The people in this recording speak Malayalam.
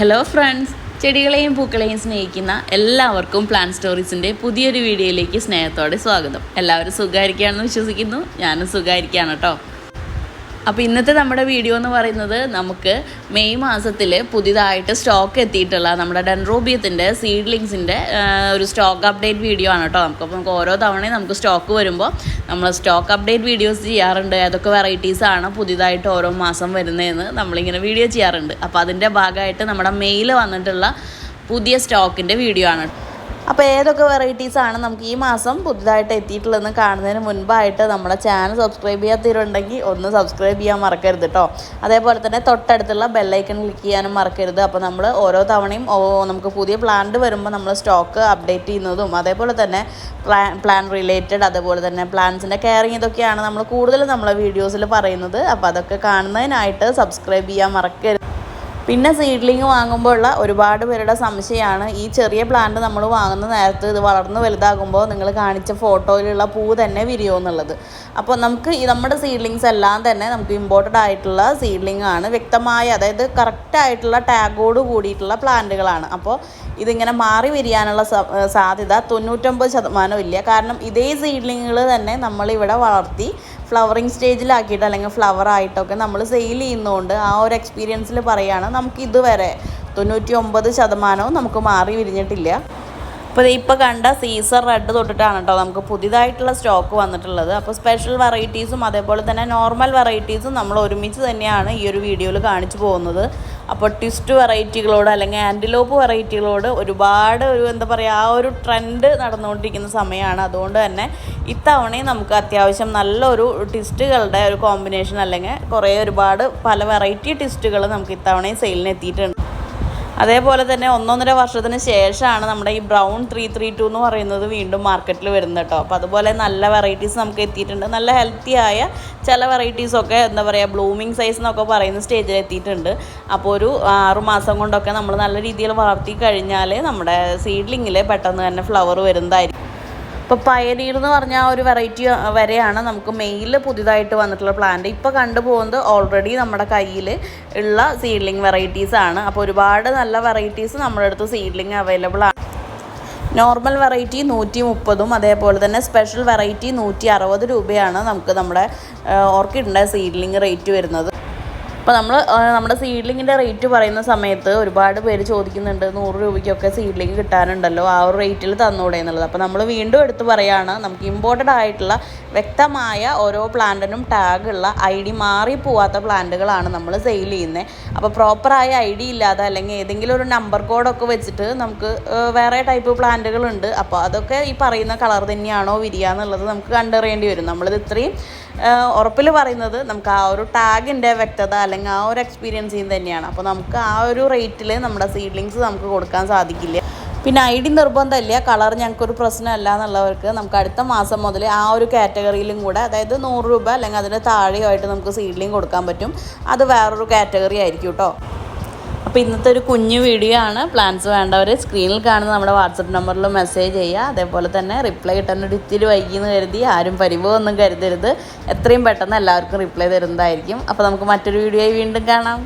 ഹലോ ഫ്രണ്ട്സ് ചെടികളെയും പൂക്കളെയും സ്നേഹിക്കുന്ന എല്ലാവർക്കും പ്ലാൻ സ്റ്റോറീസിന്റെ പുതിയൊരു വീഡിയോയിലേക്ക് സ്നേഹത്തോടെ സ്വാഗതം. എല്ലാവരും സുഖമായിരിക്കുകയാണെന്ന് വിശ്വസിക്കുന്നു. ഞാനും സുഖമായിരിക്കുകയാണ് കേട്ടോ. അപ്പോൾ ഇന്നത്തെ നമ്മുടെ വീഡിയോ എന്ന് പറയുന്നത് നമുക്ക് മെയ് മാസത്തിൽ പുതിയതായിട്ട് സ്റ്റോക്ക് എത്തിയിട്ടുള്ള നമ്മുടെ ഡെൻറോബിയത്തിന്റെ സീഡ്ലിങ്സിന്റെ ഒരു സ്റ്റോക്ക് അപ്ഡേറ്റ് വീഡിയോ ആണ് കേട്ടോ. നമുക്ക് അപ്പോൾ നമുക്ക് ഓരോ തവണയും നമുക്ക് സ്റ്റോക്ക് വരുമ്പോൾ നമ്മൾ സ്റ്റോക്ക് അപ്ഡേറ്റ് വീഡിയോസ് ചെയ്യാറുണ്ട്. ഏതൊക്കെ വെറൈറ്റീസാണ് പുതിയതായിട്ട് ഓരോ മാസം വരുന്നതെന്ന് നമ്മളിങ്ങനെ വീഡിയോ ചെയ്യാറുണ്ട്. അപ്പോൾ അതിന്റെ ഭാഗമായിട്ട് നമ്മുടെ മെയിൽ വന്നിട്ടുള്ള പുതിയ സ്റ്റോക്കിന്റെ വീഡിയോ ആണ്. അപ്പോൾ ഏതൊക്കെ വെറൈറ്റീസാണ് നമുക്ക് ഈ മാസം പുതുതായിട്ട് എത്തിയിട്ടുള്ളതെന്ന് കാണുന്നതിന് മുൻപായിട്ട് നമ്മുടെ ചാനൽ സബ്സ്ക്രൈബ് ചെയ്യാത്തവരുണ്ടെങ്കിൽ ഒന്ന് സബ്സ്ക്രൈബ് ചെയ്യാൻ മറക്കരുത് കേട്ടോ അതേപോലെ തന്നെ തൊട്ടടുത്തുള്ള ബെല്ലൈക്കൺ ക്ലിക്ക് ചെയ്യാനും മറക്കരുത്. അപ്പോൾ നമ്മൾ ഓരോ തവണയും നമുക്ക് പുതിയ പ്ലാന്റ് വരുമ്പോൾ നമ്മൾ സ്റ്റോക്ക് അപ്ഡേറ്റ് ചെയ്യുന്നതും അതേപോലെ തന്നെ പ്ലാൻ പ്ലാൻ റിലേറ്റഡ് അതേപോലെ തന്നെ പ്ലാൻസിന്റെ കെയറിങ് ഇതൊക്കെയാണ് നമ്മൾ കൂടുതൽ നമ്മളെ വീഡിയോസിൽ പറയുന്നത്. അപ്പോൾ അതൊക്കെ കാണുന്നതിനായിട്ട് സബ്സ്ക്രൈബ് ചെയ്യാൻ മറക്കരുത്. പിന്നെ സീഡ്ലിങ് വാങ്ങുമ്പോൾ ഉള്ള ഒരുപാട് പേരുടെ സംശയമാണ് ഈ ചെറിയ പ്ലാന്റ് നമ്മൾ വാങ്ങുന്ന നേരത്ത് ഇത് വളർന്ന് വലുതാകുമ്പോൾ നിങ്ങൾ കാണിച്ച ഫോട്ടോയിലുള്ള പൂ തന്നെ വിരിയോ എന്നുള്ളത്. അപ്പോൾ നമുക്ക് ഈ നമ്മുടെ സീഡ്ലിങ്സ് എല്ലാം തന്നെ നമുക്ക് ഇമ്പോർട്ടഡ് ആയിട്ടുള്ള സീഡ്ലിംഗ് ആണ് വ്യക്തമായ അതായത് കറക്റ്റ് ആയിട്ടുള്ള ടാഗോട് കൂടിയിട്ടുള്ള പ്ലാന്റുകളാണ് അപ്പോൾ ഇതിങ്ങനെ മാറി വിരിയാനുള്ള സാധ്യത തൊണ്ണൂറ്റൊമ്പത് ശതമാനം ഇല്ല. കാരണം ഇതേ സീഡ്ലിങ്ങുകൾ തന്നെ നമ്മളിവിടെ വളർത്തി ഫ്ലവറിങ് സ്റ്റേജിലാക്കിയിട്ട് അല്ലെങ്കിൽ ഫ്ലവർ ആയിട്ടൊക്കെ നമ്മൾ സെയിൽ ചെയ്യുന്നതുകൊണ്ട് ആ ഒരു എക്സ്പീരിയൻസിൽ പറയുകയാണ് നമുക്ക് ഇതുവരെ തൊണ്ണൂറ്റി ഒമ്പത് ശതമാനവും നമുക്ക് മാറി വിരിഞ്ഞിട്ടില്ല. അപ്പോൾ ഇപ്പോൾ കണ്ട സീസർ റെഡ് തൊട്ടിട്ടാണ് കേട്ടോ നമുക്ക് പുതിയതായിട്ടുള്ള സ്റ്റോക്ക് വന്നിട്ടുള്ളത്. അപ്പോൾ സ്പെഷ്യൽ വെറൈറ്റീസും അതേപോലെ തന്നെ നോർമൽ വെറൈറ്റീസും നമ്മൾ ഒരുമിച്ച് തന്നെയാണ് ഈ ഒരു വീഡിയോയിൽ കാണിച്ചു പോകുന്നത്. അപ്പോൾ ട്വിസ്റ്റ് വെറൈറ്റികളോട് അല്ലെങ്കിൽ ആന്റിലോപ്പ് വെറൈറ്റികളോട് ഒരുപാട് ഒരു എന്താ പറയുക ആ ഒരു ട്രെൻഡ് നടന്നുകൊണ്ടിരിക്കുന്ന സമയമാണ്. അതുകൊണ്ട് തന്നെ ഇത്തവണയും നമുക്ക് അത്യാവശ്യം നല്ലൊരു ട്വിസ്റ്റുകളുടെ ഒരു കോമ്പിനേഷൻ അല്ലെങ്കിൽ കുറേ ഒരുപാട് പല വെറൈറ്റി ട്വിസ്റ്റുകൾ നമുക്ക് ഇത്തവണയും സെയിലിന് എത്തിയിട്ടുണ്ട്. അതേപോലെ തന്നെ ഒന്നൊന്നര വർഷത്തിന് ശേഷമാണ് നമ്മുടെ ഈ ബ്രൗൺ ത്രീ ത്രീ ടു എന്ന് പറയുന്നത് വീണ്ടും മാർക്കറ്റിൽ വരുന്നത് കേട്ടോ. അപ്പോൾ അതുപോലെ നല്ല വെറൈറ്റീസ് നമുക്ക് എത്തിയിട്ടുണ്ട്. നല്ല ഹെൽത്തി ആയ ചില വെറൈറ്റീസൊക്കെ എന്താ പറയുക ബ്ലൂമിങ് സൈസ് എന്നൊക്കെ പറയുന്ന സ്റ്റേജിൽ എത്തിയിട്ടുണ്ട്. അപ്പോൾ ഒരു ആറുമാസം കൊണ്ടൊക്കെ നമ്മൾ നല്ല രീതിയിൽ വളർത്തി കഴിഞ്ഞാൽ നമ്മുടെ സീഡ്ലിങ്ങിൽ പെട്ടെന്ന് തന്നെ ഫ്ലവർ വരുന്നതായിരിക്കും. ഇപ്പോൾ പയനീർ എന്ന് പറഞ്ഞ ആ ഒരു വെറൈറ്റി വരെയാണ് നമുക്ക് മെയിൽ പുതിയതായിട്ട് വന്നിട്ടുള്ള പ്ലാന്റ് ഇപ്പോൾ കണ്ടുപോകുന്നത് ഓൾറെഡി നമ്മുടെ കയ്യിൽ ഉള്ള സീഡ്ലിംഗ് വെറൈറ്റീസ് ആണ്. അപ്പോൾ ഒരുപാട് നല്ല വെറൈറ്റീസ് നമ്മുടെ അടുത്ത് സീഡ്ലിംഗ് അവൈലബിൾ ആണ്. നോർമൽ വെറൈറ്റി നൂറ്റി മുപ്പതും അതേപോലെ തന്നെ സ്പെഷ്യൽ വെറൈറ്റി നൂറ്റി അറുപത് രൂപയാണ് നമുക്ക് നമ്മുടെ ഓർക്കിഡിന്റെ സീഡ്ലിംഗ് റേറ്റ് വരുന്നത്. അപ്പോൾ നമ്മൾ നമ്മുടെ സീഡ്ലിങ്ങിന്റെ റേറ്റ് പറയുന്ന സമയത്ത് ഒരുപാട് പേര് ചോദിക്കുന്നുണ്ട് നൂറ് രൂപയ്ക്കൊക്കെ സീഡ്ലിങ് കിട്ടാനുണ്ടല്ലോ ആ ഒരു റേറ്റിൽ തന്നൂടെ എന്നുള്ളത്. അപ്പോൾ നമ്മൾ വീണ്ടും എടുത്ത് പറയുകയാണ് നമുക്ക് ഇമ്പോർട്ടഡ് ആയിട്ടുള്ള വ്യക്തമായ ഓരോ പ്ലാന്റിനും ടാഗുള്ള ഐ ഡി മാറിപ്പോവാത്ത പ്ലാന്റുകളാണ് നമ്മൾ സെയിൽ ചെയ്യുന്നത് അപ്പോൾ പ്രോപ്പറായ ഐ ഡി ഇല്ലാതെ അല്ലെങ്കിൽ ഏതെങ്കിലും ഒരു നമ്പർ കോഡൊക്കെ വെച്ചിട്ട് നമുക്ക് വേറെ ടൈപ്പ് പ്ലാന്റുകളുണ്ട് അപ്പോൾ അതൊക്കെ ഈ പറയുന്ന കളർ തന്നെയാണോ വിരിയ എന്നുള്ളത് നമുക്ക് കണ്ടറിയേണ്ടി വരും. നമ്മളിത് ഇത്രയും ഉറപ്പിൽ പറയുന്നത് നമുക്ക് ആ ഒരു ടാഗിന്റെ വ്യക്തത അല്ലെങ്കിൽ ആ ഒരു എക്സ്പീരിയൻസ് തന്നെയാണ്. അപ്പോൾ നമുക്ക് ആ ഒരു റേറ്റിൽ നമ്മുടെ സീഡ്ലിങ്സ് നമുക്ക് കൊടുക്കാൻ സാധിക്കില്ല. പിന്നെ ഐ ഡി നിർബന്ധമില്ല. കളർ ഞങ്ങൾക്കൊരു പ്രശ്നമല്ല എന്നുള്ളവർക്ക് നമുക്ക് അടുത്ത മാസം മുതൽ ആ ഒരു കാറ്റഗറിയിലും കൂടെ അതായത് നൂറ് രൂപ അല്ലെങ്കിൽ അതിന്റെ താഴെയായിട്ട് നമുക്ക് സീഡ്ലിങ് കൊടുക്കാൻ പറ്റും. അത് വേറൊരു കാറ്റഗറി ആയിരിക്കും കേട്ടോ അപ്പോൾ ഇന്നത്തെ ഒരു കുഞ്ഞു വീഡിയോ ആണ്. പ്ലാൻസ് വേണ്ടവർ സ്ക്രീനിൽ കാണുന്ന നമ്മുടെ വാട്സപ്പ് നമ്പറിൽ മെസ്സേജ് ചെയ്യുക. അതേപോലെ തന്നെ റിപ്ലൈ കിട്ടാൻ ഒരു ഇത്തിരി വൈകിയെന്ന് കരുതി ആരും പരിഭവമൊന്നും കരുതരുത്. എത്രയും പെട്ടെന്ന് എല്ലാവർക്കും റിപ്ലൈ തരുന്നതായിരിക്കും. അപ്പോൾ നമുക്ക് മറ്റൊരു വീഡിയോയിൽ വീണ്ടും കാണാം.